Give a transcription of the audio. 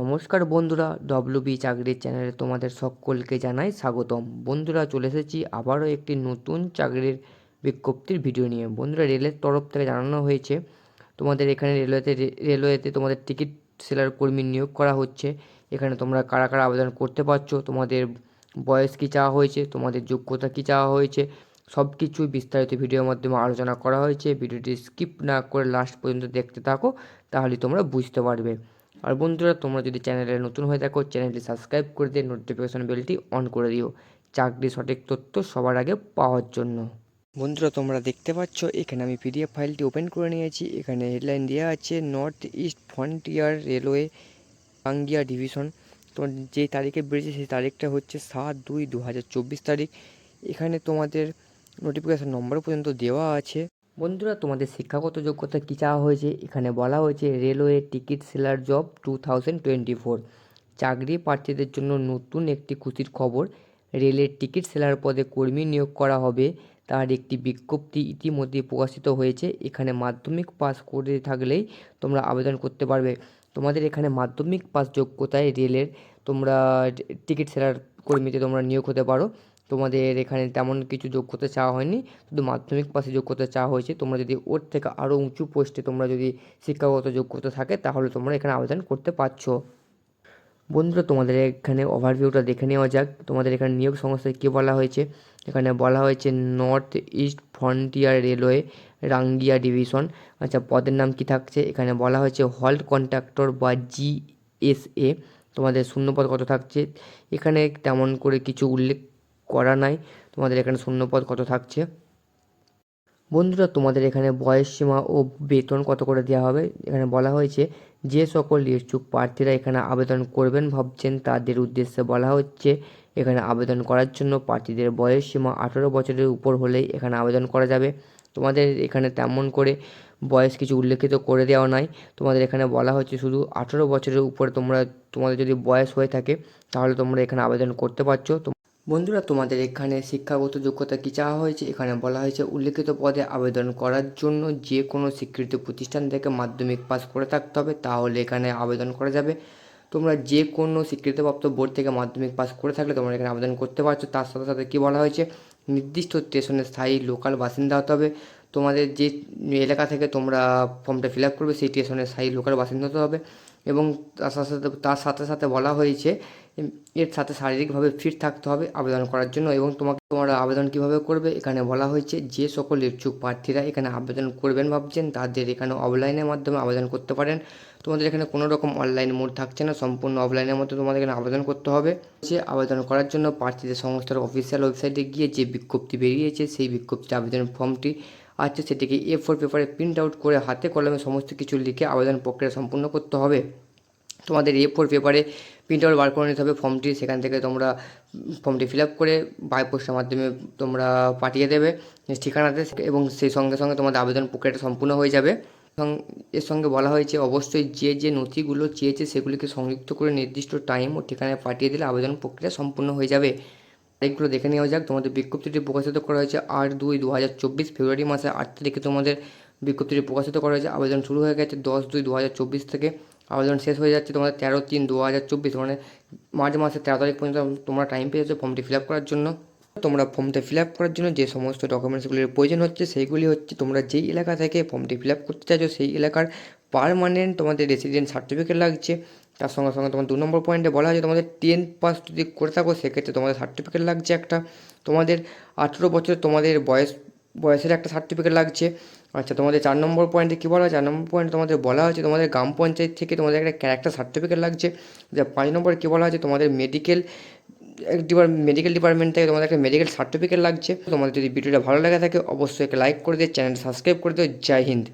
নমস্কার বন্ধুরা W B চাকরির চ্যানেলে তোমাদের সকলকে জানাই স্বাগতম। বন্ধুরা, চলে এসেছি আবারও একটি নতুন চাকরির বিজ্ঞপ্তির ভিডিও নিয়ে। বন্ধুরা, রেলের তরফ থেকে জানানো হয়েছে, তোমাদের এখানে রেলওয়েতে রেলওয়েতে তোমাদের টিকিট সেলার কর্মী নিয়োগ করা হচ্ছে। এখানে তোমরা কারা কারা আবেদন করতে পারছ, তোমাদের বয়স কী চাওয়া হয়েছে, তোমাদের যোগ্যতা কী চাওয়া হয়েছে সব কিছুই বিস্তারিত ভিডিওর মাধ্যমে আলোচনা করা হয়েছে। ভিডিওটি স্কিপ না করে লাস্ট পর্যন্ত দেখতে থাকো, তাহলে তোমরা বুঝতে পারবে। আর বন্ধুরা, তোমরা যদি চ্যানেলে নতুন হয়ে থাকো, চ্যানেলটি সাবস্ক্রাইব করে দিয়ে নোটিফিকেশন বেলটি অন করে দিও। চাকরি সঠিক তথ্য সবার আগে পাওয়ার জন্য। বন্ধুরা, তোমরা দেখতে পাচ্ছ, এখানে আমি পিডিএফ ফাইলটি ওপেন করে নিয়েছি। এখানে হেডলাইন দেওয়া আছে নর্থ ইস্ট ফ্রন্টিয়ার রেলওয়ে আঙ্গিয়া ডিভিশন তো যে তারিখে বেরিয়েছে, সেই তারিখটা হচ্ছে সাত দুই দু হাজার চব্বিশ তারিখ। এখানে তোমাদের নোটিফিকেশান নম্বর পর্যন্ত দেওয়া আছে। বন্ধুরা, তোমাদের শিক্ষাগত যোগ্যতা কী চাওয়া হয়েছে? এখানে বলা হয়েছে, railway ticket seller job two thousand twenty four. চাকরি প্রার্থীদের জন্য নতুন একটি খুশির খবর, রেলের টিকিট সেলার পদে কর্মী নিয়োগ করা হবে। তার একটি বিজ্ঞপ্তি ইতিমধ্যে প্রকাশিত হয়েছে। এখানে মাধ্যমিক পাস করে থাকলেই তোমরা আবেদন করতে পারবে। তোমাদের এখানে মাধ্যমিক পাস যোগ্যতায় রেলের তোমরা টিকিট সেলার কর্মীতে তোমরা নিয়োগ হতে পারো। তোমাদের এখানে তেমন কিছু যোগ্যতা চাওয়া হয়নি। শুধু মাধ্যমিক পাশে যোগ্যতা চাওয়া হয়েছে। তোমরা যদি ওর থেকে আরও উঁচু পোস্টে তোমরা যদি শিক্ষাগত যোগ্যতা থাকে, তাহলে তোমরা এখানে আবেদন করতে পারছ। বন্ধুরা, তোমাদের এখানে ওভারভিউটা দেখে নেওয়া যাক। তোমাদের এখানে নিয়োগ সংস্থায় কী বলা হয়েছে? এখানে বলা হয়েছে north east frontier railway Rangiya division আচ্ছা পদের নাম কি থাকছে? এখানে বলা হয়েছে হল্ট কন্ট্রাক্টর বা জিএসএ তোমাদের শূন্যপদ কত থাকছে? এখানে তেমন করে কিছু উল্লেখ করা নাই। তোমাদের এখানে শূন্যপদ কত থাকছে? বন্ধুরা, তোমাদের এখানে বয়স সীমা ও বেতন কত করে দেওয়া হবে? এখানে বলা হয়েছে, যে সকল ইচ্ছুক প্রার্থীরা এখানে আবেদন করবেন ভাবছেন তাদের উদ্দেশ্যে বলা হচ্ছে, এখানে আবেদন করার জন্য প্রার্থীদের বয়স সীমা আঠেরো বছরের উপর হলেই এখানে আবেদন করা যাবে। তোমাদের এখানে তেমন করে বয়স কিছু উল্লেখিত করে দেওয়া নাই। তোমাদের এখানে বলা হচ্ছে শুধু আঠেরো বছরের উপরে তোমরা, তোমাদের যদি বয়স হয়ে থাকে, তাহলে তোমরা এখানে আবেদন করতে পারছ। বন্ধুরা, তোমাদের এখানে শিক্ষাগত যোগ্যতা কী চাওয়া হয়েছে? এখানে বলা হয়েছে, উল্লেখিত পদে আবেদন করার জন্য যে কোনো স্বীকৃত প্রতিষ্ঠান থেকে মাধ্যমিক পাস করে থাকতে হবে, তাহলে এখানে আবেদন করা যাবে। তোমরা যে কোনো স্বীকৃতিপ্রাপ্ত বোর্ড থেকে মাধ্যমিক পাস করে থাকলে তোমরা এখানে আবেদন করতে পারছ। তার সাথে সাথে কী বলা হয়েছে, নির্দিষ্ট স্টেশনে স্থায়ী লোকাল বাসিন্দা হতে হবে। তোমাদের যে এলাকা থেকে তোমরা ফর্মটা ফিল আপ করবে, সেই স্টেশনের স্থায়ী লোকাল বাসিন্দা হতে হবে। এবং তার সাথে সাথে, তার সাথে সাথে বলা হয়েছে এর সাথে শারীরিকভাবে ফিট থাকতে হবে আবেদন করার জন্য এবং তোমাকে তোমরা আবেদন কীভাবে করবে? এখানে বলা হয়েছে যে সকল ইচ্ছুক প্রার্থীরা এখানে আবেদন করবেন ভাবছেন, তাদের এখানে অফলাইনের মাধ্যমে আবেদন করতে পারেন। তোমাদের এখানে কোনো রকম অনলাইন মোড থাকছে না, সম্পূর্ণ অফলাইনের মধ্যে তোমাদের এখানে আবেদন করতে হবে। যে আবেদন করার জন্য প্রার্থীদের সংস্থার অফিসিয়াল ওয়েবসাইটে গিয়ে যে বিজ্ঞপ্তি বেরিয়েছে, সেই বিজ্ঞপ্তি আবেদন ফর্মটি আছে সেটিকে এ ফোর পেপারে প্রিন্ট আউট করে হাতে কলমে সমস্ত কিছু লিখে আবেদন প্রক্রিয়া সম্পূর্ণ করতে হবে। তোমাদের এ ফোর পেপারে প্রিন্ট আউট বার করে নিতে হবে। ফর্মটি সেখান থেকে তোমরা ফর্মটি ফিল আপ করে বাই পোস্টের মাধ্যমে তোমরা পাঠিয়ে দেবে ঠিকানাতে এবং সেই সঙ্গে সঙ্গে তোমাদের আবেদন প্রক্রিয়াটা সম্পূর্ণ হয়ে যাবে। এর সঙ্গে বলা হয়েছে, অবশ্যই যে যে নথিগুলো চেয়েছে সেগুলিকে সংযুক্ত করে নির্দিষ্ট টাইম ও ঠিকানায় পাঠিয়ে দিলে আবেদন প্রক্রিয়া সম্পূর্ণ হয়ে যাবে। তারিখগুলো দেখে নেওয়া যাক। তোমাদের বিজ্ঞপ্তিটি প্রকাশিত করা হয়েছে আট দুই দু হাজার চব্বিশ ফেব্রুয়ারি মাসে। আট তারিখে তোমাদের বিজ্ঞপ্তিটি প্রকাশিত করা হয়েছে। আবেদন শুরু হয়ে গেছে দশ দুই দু হাজার চব্বিশ থেকে। আবেদন শেষ হয়ে যাচ্ছে তোমাদের তেরো তিন দু হাজার চব্বিশ। মানে মার্চ মাসের তেরো তারিখ পর্যন্ত তোমরা টাইম পেয়ে পেয়েছ ফর্মটি ফিল আপ করার জন্য। তোমরা ফর্মটা ফিল আপ করার জন্য যে সমস্ত ডকুমেন্টসগুলির প্রয়োজন হচ্ছে, সেইগুলি হচ্ছে তোমরা যেই এলাকা থেকে ফর্মটি ফিল আপ করতে চাইছো, সেই এলাকার পারমানেন্ট তোমাদের রেসিডেন্ট সার্টিফিকেট লাগছে। তার সঙ্গে সঙ্গে তোমার দু নম্বর পয়েন্টে বলা হয়েছে তোমাদের টেন পাস যদি করে থাকো, সেক্ষেত্রে তোমাদের সার্টিফিকেট লাগছে একটা। তোমাদের আঠেরো বছর তোমাদের বয়স, বয়সের একটা সার্টিফিকেট লাগছে। আচ্ছা তোমাদের চার নম্বর পয়েন্টে কী বলা হয়? চার নম্বর পয়েন্টে তোমাদের বলা হয়েছে তোমাদের গ্রাম পঞ্চায়েত থেকে তোমাদের একটা ক্যারেক্টার সার্টিফিকেট লাগছে। যা পাঁচ নম্বরে কী বলা হয়েছে? তোমাদের মেডিকেল মেডিকেল ডিপার্টমেন্ট থেকে তোমাদের একটা মেডিকেল সার্টিফিকেট লাগছে। তোমাদের যদি ভিডিওটা ভালো লেগে থাকে, অবশ্যই একটা লাইক করে দিয়ে চ্যানেল সাবস্ক্রাইব করে দিও। জয় হিন্দ।